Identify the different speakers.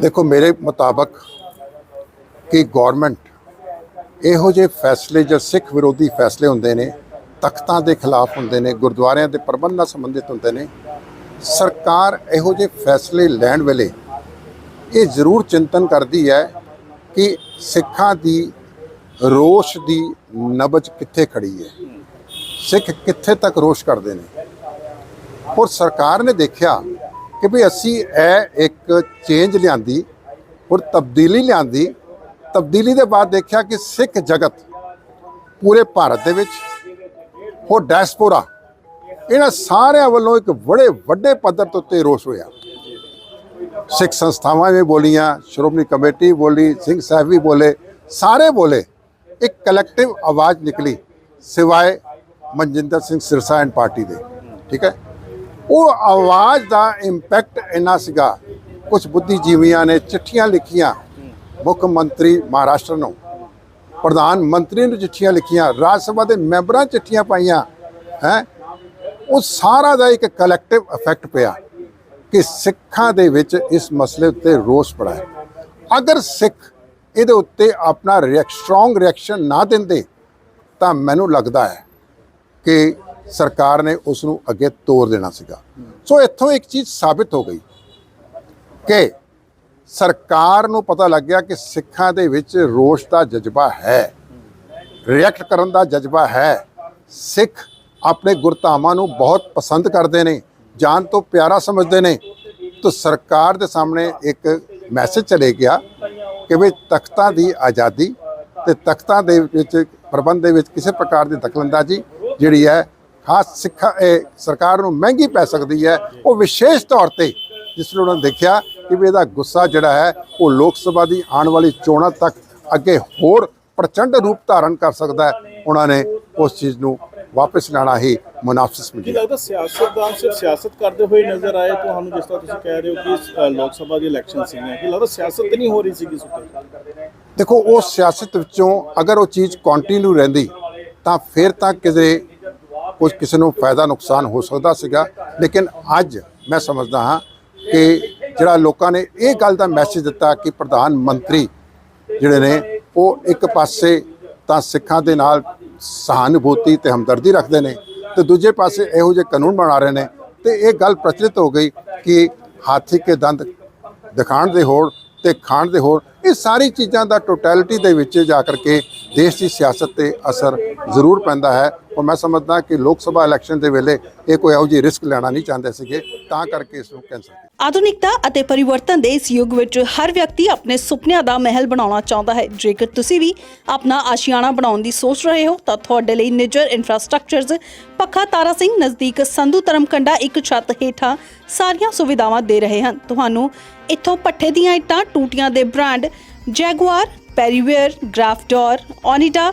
Speaker 1: ਦੇਖੋ, ਮੇਰੇ ਮੁਤਾਬਕ ਕਿ ਗਵਰਨਮੈਂਟ ਇਹੋ ਜਿਹੇ ਫੈਸਲੇ, ਜਾਂ ਸਿੱਖ ਵਿਰੋਧੀ ਫੈਸਲੇ ਹੁੰਦੇ ਨੇ, ਤਖਤਾਂ ਦੇ ਖਿਲਾਫ ਹੁੰਦੇ ਨੇ, ਗੁਰਦੁਆਰਿਆਂ ਦੇ ਪ੍ਰਬੰਧ ਨਾਲ ਸੰਬੰਧਿਤ ਹੁੰਦੇ ਨੇ, ਸਰਕਾਰ ਇਹੋ ਜਿਹੇ ਫੈਸਲੇ ਲੈਣ ਵੇਲੇ ਇਹ ਜ਼ਰੂਰ ਚਿੰਤਨ ਕਰਦੀ ਹੈ ਕਿ ਸਿੱਖਾਂ ਦੀ ਰੋਸ਼ ਦੀ ਨਬਜ ਕਿੱਥੇ ਖੜੀ ਹੈ। ਸਿੱਖ ਕਿੱਥੇ ਤੱਕ ਰੋਸ਼ ਕਰਦੇ ਨੇ? ਔਰ ਸਰਕਾਰ ਨੇ ਦੇਖਿਆ ਕਿ ਵੀ ਅਸੀਂ ਇਹ ਇੱਕ ਚੇਂਜ ਲਿਆਂਦੀ ਔਰ ਤਬਦੀਲੀ ਲਿਆਂਦੀ, ਤਬਦੀਲੀ ਦੇ ਬਾਅਦ ਦੇਖਿਆ ਕਿ ਸਿੱਖ ਜਗਤ ਪੂਰੇ ਭਾਰਤ ਦੇ ਵਿੱਚ ਔਰ ਡਾਇਸਪੋਰਾ ਇਹਨਾਂ ਸਾਰਿਆਂ ਵੱਲੋਂ ਇੱਕ ਬੜੇ ਵੱਡੇ ਪੱਧਰ ਤੋਂ ਉੱਤੇ ਰੋਸ ਹੋਇਆ। ਸਿੱਖ ਸੰਸਥਾਵਾਂ ਵੀ ਬੋਲੀਆਂ, ਸ਼੍ਰੋਮਣੀ ਕਮੇਟੀ ਬੋਲੀ, ਸਿੰਘ ਸਾਹਿਬ ਵੀ ਬੋਲੇ, ਸਾਰੇ ਬੋਲੇ, ਇੱਕ ਕਲੈਕਟਿਵ ਆਵਾਜ਼ ਨਿਕਲੀ ਸਿਵਾਏ ਮਨਜਿੰਦਰ ਸਿੰਘ ਸਿਰਸਾ ਐਂਡ ਪਾਰਟੀ ਦੇ, ਠੀਕ ਹੈ? ਉਹ ਆਵਾਜ਼ ਦਾ ਇੰਪੈਕਟ ਇੰਨਾ ਸੀਗਾ। ਕੁਝ ਬੁੱਧੀਜੀਵੀਆਂ ਨੇ ਚਿੱਠੀਆਂ ਲਿਖੀਆਂ ਮੁੱਖ ਮੰਤਰੀ ਮਹਾਰਾਸ਼ਟਰ ਨੂੰ। ਪ੍ਰਧਾਨ ਮੰਤਰੀ ਨੂੰ ਚਿੱਠੀਆਂ ਲਿਖੀਆਂ, ਰਾਜ ਸਭਾ ਦੇ ਮੈਂਬਰਾਂ ਚਿੱਠੀਆਂ ਪਾਈਆਂ, ਹੈ। ਉਹ ਸਾਰਾ ਦਾ ਇੱਕ ਕਲੈਕਟਿਵ ਇਫੈਕਟ ਪਿਆ ਕਿ ਸਿੱਖਾਂ ਦੇ ਵਿੱਚ ਇਸ ਮਸਲੇ ਉੱਤੇ ਰੋਸ ਪੜਾ ਹੈ। ਅਗਰ ਸਿੱਖ ਇਹਦੇ ਉੱਤੇ ਆਪਣਾ ਰਿਐਕ ਸਟਰੋਂਗ ਰਿਐਕਸ਼ਨ ਨਾ ਦਿੰਦੇ, ਤਾਂ ਮੈਨੂੰ ਲੱਗਦਾ ਹੈ ਕਿ ਸਰਕਾਰ ਨੇ ਉਸ ਨੂੰ ਅੱਗੇ ਤੋਰ ਦੇਣਾ ਸੀਗਾ। ਸੋ ਇੱਥੋਂ ਇੱਕ ਚੀਜ਼ ਸਾਬਿਤ ਹੋ ਗਈ ਕਿ ਸਰਕਾਰ ਨੂੰ ਪਤਾ ਲੱਗ ਗਿਆ ਕਿ ਸਿੱਖਾਂ ਦੇ ਵਿੱਚ ਰੋਸ਼ ਦਾ ਜਜ਼ਬਾ ਹੈ, ਰਿਐਕਟ ਕਰਨ ਦਾ ਜਜ਼ਬਾ ਹੈ। ਸਿੱਖ ਆਪਣੇ ਗੁਰਧਾਮਾਂ ਨੂੰ ਬਹੁਤ ਪਸੰਦ ਕਰਦੇ ਨੇ ਜਾਨ ਤੋਂ ਪਿਆਰਾ ਸਮਝਦੇ ਨੇ। ਤਾਂ ਸਰਕਾਰ ਦੇ ਸਾਹਮਣੇ ਇੱਕ ਮੈਸੇਜ ਚਲੇ ਗਿਆ ਕਿ ਵੀ ਤਖਤਾਂ ਦੀ ਆਜ਼ਾਦੀ ਤੇ ਤਖਤਾਂ ਦੇ ਵਿੱਚ, ਪ੍ਰਬੰਧ ਦੇ ਵਿੱਚ ਕਿਸੇ ਪ੍ਰਕਾਰ ਦੀ ਦਖਲਅੰਦਾਜ਼ੀ ਜਿਹੜੀ ਹੈ ਖਾਸ ਸਿੱਖਾ ਇਹ ਸਰਕਾਰ ਨੂੰ ਮਹਿੰਗੀ ਪੈ ਸਕਦੀ ਹੈ। ਉਹ ਵਿਸ਼ੇਸ਼ ਤੌਰ ਤੇ ਜਿਸ ਨੂੰ ਉਹਨਾਂ ਨੇ ਦੇਖਿਆ ਕਿ ਵੀ ਇਹਦਾ ਗੁੱਸਾ ਜਿਹੜਾ ਹੈ ਉਹ ਲੋਕ ਸਭਾ ਦੀ ਆਉਣ ਵਾਲੀ ਚੋਣਾਂ ਤੱਕ ਅੱਗੇ ਹੋਰ ਪ੍ਰਚੰਡ ਰੂਪ ਧਾਰਨ ਕਰ ਸਕਦਾ ਹੈ। ਉਹਨਾਂ ਨੇ ਉਸ ਚੀਜ਼ ਨੂੰ ਵਾਪਸ ਲੈਣਾ ਹੀ ਮੁਨਾਫਿਸ ਸਮਝਿਆ
Speaker 2: ਲੱਗਦਾ ਸਿਆਸਤਦਾਨ ਸਿਰਫ ਸਿਆਸਤ ਕਰਦੇ ਹੋਏ ਨਜ਼ਰ ਆਏ? ਤੁਹਾਨੂੰ ਜਿਸ ਤਰ੍ਹਾਂ ਤੁਸੀਂ ਕਹਿ ਰਹੇ ਹੋ ਕਿ ਲੋਕ ਸਭਾ ਦੀ ਇਲੈਕਸ਼ਨ ਸੀਗੀਆਂ। ਕੀ ਲੱਗਦਾ ਸਿਆਸਤ ਤੇ ਨਹੀਂ ਹੋ ਰਹੀ ਸੀਗੀ ਸੁਤੇ?
Speaker 1: ਦੇਖੋ ਉਹ ਸਿਆਸਤ ਵਿੱਚੋਂ ਅਗਰ ਉਹ ਚੀਜ਼ ਕੰਟੀਨਿਊ ਰਹਿੰਦੀ ਤਾਂ ਫਿਰ ਤਾਂ ਕਿਸੇ ਕੁਝ ਕਿਸੇ ਨੂੰ ਫਾਇਦਾ ਨੁਕਸਾਨ ਹੋ ਸਕਦਾ ਸੀਗਾ। ਲੇਕਿਨ ਅੱਜ ਮੈਂ ਸਮਝਦਾ ਹਾਂ ਕਿ ਜਿਹੜਾ ਲੋਕਾਂ ਨੇ ਇਹ ਗੱਲ ਦਾ ਮੈਸੇਜ ਦਿੱਤਾ ਕਿ ਪ੍ਰਧਾਨ ਮੰਤਰੀ ਜਿਹੜੇ ਨੇ, ਉਹ ਇੱਕ ਪਾਸੇ ਤਾਂ ਸਿੱਖਾਂ ਦੇ ਨਾਲ ਸਹਾਨੁਭੂਤੀ ਤੇ ਹਮਦਰਦੀ ਰੱਖਦੇ ਨੇ ਤੇ ਦੂਜੇ ਪਾਸੇ ਇਹੋ ਜਿਹੇ ਕਾਨੂੰਨ ਬਣਾ ਰਹੇ ਨੇ ਤੇ ਇਹ ਗੱਲ ਪ੍ਰਚਲਿਤ ਹੋ ਗਈ ਕਿ ਹਾਥੀ ਕੇ ਦੰਦ ਦਿਖਾਣ ਦੇ ਹੋਰ ਤੇ ਖਾਣ ਦੇ ਹੋਰ, ਇਹ ਸਾਰੀ ਚੀਜ਼ਾਂ ਦਾ ਟੋਟੈਲਿਟੀ ਦੇ ਵਿੱਚ ਜਾ ਕਰਕੇ ਦੇਸ਼ ਦੀ ਸਿਆਸਤ ਤੇ ਅਸਰ ਜ਼ਰੂਰ ਪੈਂਦਾ ਹੈ। ਔਰ ਮੈਂ ਸਮਝਦਾ ਕਿ ਲੋਕ ਸਭਾ ਇਲੈਕਸ਼ਨ ਦੇ ਵੇਲੇ ਇਹ ਕੋਈ ਇਹੋ ਜਿਹੀ ਰਿਸਕ ਲੈਣਾ ਨਹੀਂ ਚਾਹੁੰਦੇ ਸੀਗੇ, ਤਾਂ ਕਰਕੇ ਇਸ ਨੂੰ ਕੈਂਸਲ ਕੀਤਾ।
Speaker 3: ਆਧੁਨਿਕਤਾ ਅਤੇ ਪਰਿਵਰਤਨ ਦੇ ਇਸ ਯੁੱਗ ਵਿੱਚ ਹਰ ਵਿਅਕਤੀ ਆਪਣੇ ਸੁਪਨਿਆਂ ਦਾ ਮਹਿਲ ਬਣਾਉਣਾ ਚਾਹੁੰਦਾ ਹੈ। ਜੇਕਰ ਤੁਸੀਂ ਵੀ ਆਪਣਾ ਆਸ਼ੀਆਣਾ ਬਣਾਉਣ ਦੀ ਸੋਚ ਰਹੇ ਹੋ, ਤਾਂ ਤੁਹਾਡੇ ਲਈ ਨਿਜਰ ਇਨਫਰਾਸਟ੍ਰਕਚਰਜ਼ ਪੱਖਾ ਤਾਰਾ ਸਿੰਘ ਨਜ਼ਦੀਕ ਸੰਧੂ ਧਰਮਕੰਡਾ ਇੱਕ ਛੱਤ ਹੇਠਾਂ ਸਾਰੀਆਂ ਸੁਵਿਧਾਵਾਂ ਦੇ ਰਹੇ ਹਨ। ਤੁਹਾਨੂੰ ਇੱਥੋਂ ਪੱਠੇ ਦੀਆਂ ਇੱਟਾਂ, ਟੂਟੀਆਂ ਦੇ ਬ੍ਰਾਂਡ, ਜੈਗੁਆਰ, ਪੈਰੀਵੇਅਰ ਗ੍ਰਾਫਡੋਰ ਓਨੀਡਾ